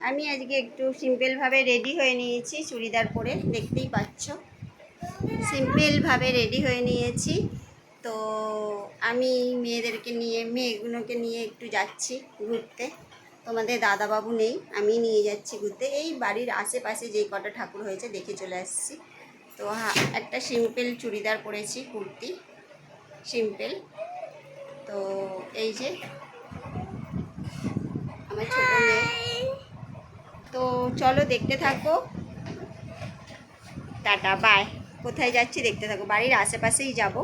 আমি আজকে একটু সিম্পলভাবে রেডি হয়ে নিয়েছি চুড়িদার পরে, দেখতেই পাচ্ছ। সিম্পলভাবে রেডি হয়ে নিয়েছি। তো আমি মেয়েদেরকে নিয়ে, মেয়েগুলোকে নিয়ে একটু যাচ্ছি ঘুরতে। তোমাদের দাদাবাবু নেই, আমি নিয়ে যাচ্ছি ঘুরতে। এই বাড়ির আশেপাশে যেই কটা ঠাকুর হয়েছে দেখে চলে আসছি। তো একটা সিম্পল চুড়িদার পরেছি, কুর্তি সিম্পল। তো এই যে, আমার ছোটো মেয়ে। তো চলো দেখতে থাকো। টাটা বাই কোথায় যাচ্ছি দেখতে থাকো। বাড়ির আশেপাশেই যাব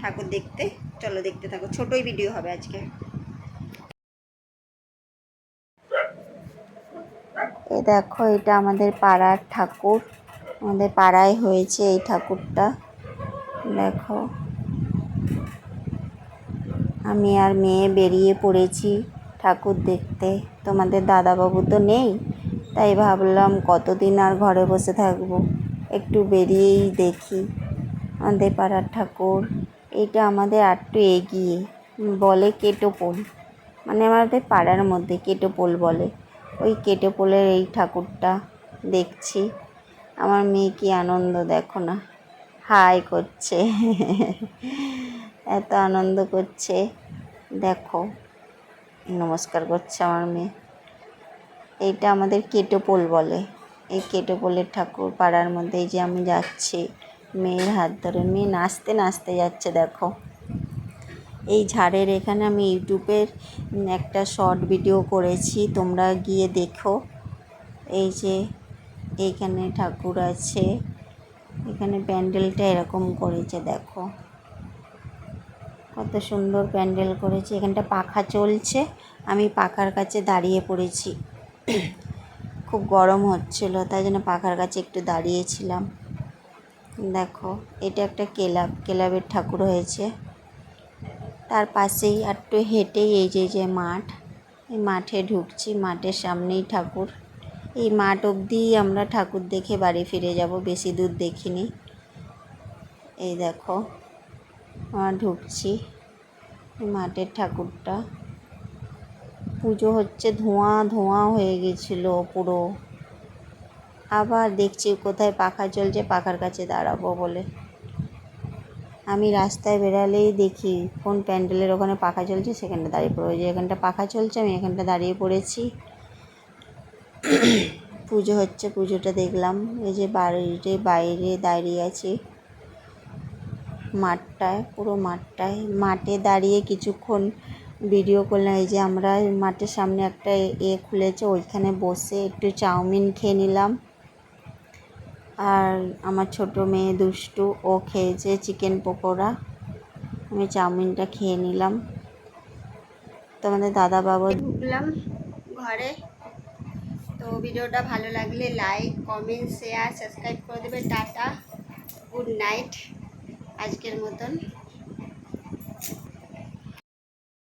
ঠাকুর দেখতে। চলো দেখতে থাকো। ছোটোই ভিডিও হবে আজকে। এ দেখো, এটা আমাদের পাড়ার ঠাকুর। আমাদের পাড়ায় হয়েছে এই ঠাকুরটা। দেখো। আমি আর মেয়ে বেরিয়ে পড়েছি ঠাকুর দেখতে। তোমাদের দাদাবাবু তো নেই? তাই ভাবলাম কতদিন আর ঘরে বসে থাকব? একটু বেরিয়েই দেখি। আমাদের পাড়ার ঠাকুর, এইটা আমাদের আরটু এগিয়ে। বলে কেটোপোল। মানে আমাদের পাড়ার মধ্যে কেটোপোল বলে। ওই কেটোপোলের এই ঠাকুরটা দেখছি। আমার মেয়ে কি আনন্দ, দেখো না। হাই করছে। এত আনন্দ করছে। দেখো, নমস্কার করছে আমার মেয়ে। এইটা আমাদের কেটোপোল বলে। এই কেটোপোলের ঠাকুর পাড়ার মধ্যে যে আমি যাচ্ছি, মেয়ের হাত ধরে। মেয়ে নাচতে নাচতে যাচ্ছে, দেখো। এই ঝাড়ের এখানে আমি ইউটিউবের একটা শর্ট ভিডিও করেছি, তোমরা গিয়ে দেখো। এই যে এইখানে ঠাকুর আছে, এখানে প্যান্ডেলটা এরকম করেছে, দেখো। কত সুন্দর প্যান্ডেল করেছে। এখানটা পাখা চলছে, আমি পাখার কাছে দাঁড়িয়ে পড়েছি। খুব গরম হচ্ছিল, তাই জন্য পাখার কাছে একটু দাঁড়িয়েছিলাম। দেখো, এটা একটা কেলাব, ক্লাবের ঠাকুর হয়েছে। তার পাশেই একটু হেঁটেই এই যে যে মাঠ, এই মাঠে ঢুকছি, মাঠের সামনেই ঠাকুর। এই মাঠ অবধি আমরা ঠাকুর দেখে বাড়ি ফিরে যাব, বেশি দূর দেখিনি। এই দেখো আমরা ঢুকছি মাঠের ঠাকুরটা। পুজো হচ্ছে, ধোঁয়া ধোঁয়া হয়ে গেছিল পুরো। আবার দেখছি কোথায় পাখা চলছে পাখার কাছে দাঁড়াবো বলে। আমি রাস্তায় বেরালেই দেখি কোন প্যান্ডেলের ওখানে পাখা চলছে, সেখানটা দাঁড়িয়ে পড়ে। যে এখানটা পাখা চলছে, আমি এখানটা দাঁড়িয়ে পড়েছি। পুজো হচ্ছে, পুজোটা দেখলাম। এই যে বাড়িতে বাইরে দাঁড়িয়ে আছি। মাঠটায়, পুরো মাঠটায়। মাঠে দাঁড়িয়ে কিছুক্ষণ ভিডিও করলাম, এই যে আমরা মাঠের সামনে একটা এ খুলেছে, ওইখানে বসে একটু চাউমিন খেয়ে নিলাম। আর আমার ছোট মেয়ে দুষ্টু, ও খেয়েছে চিকেন পকোড়া। আমি চাউমিনটা খেয়ে নিলাম। তোমাদের দাদা বাবা ঢুকলাম ঘরে। তো ভিডিওটা ভালো লাগলে লাইক কমেন্ট শেয়ার সাবস্ক্রাইব করে দেবে। টাটা গুড নাইট আজকের মতন।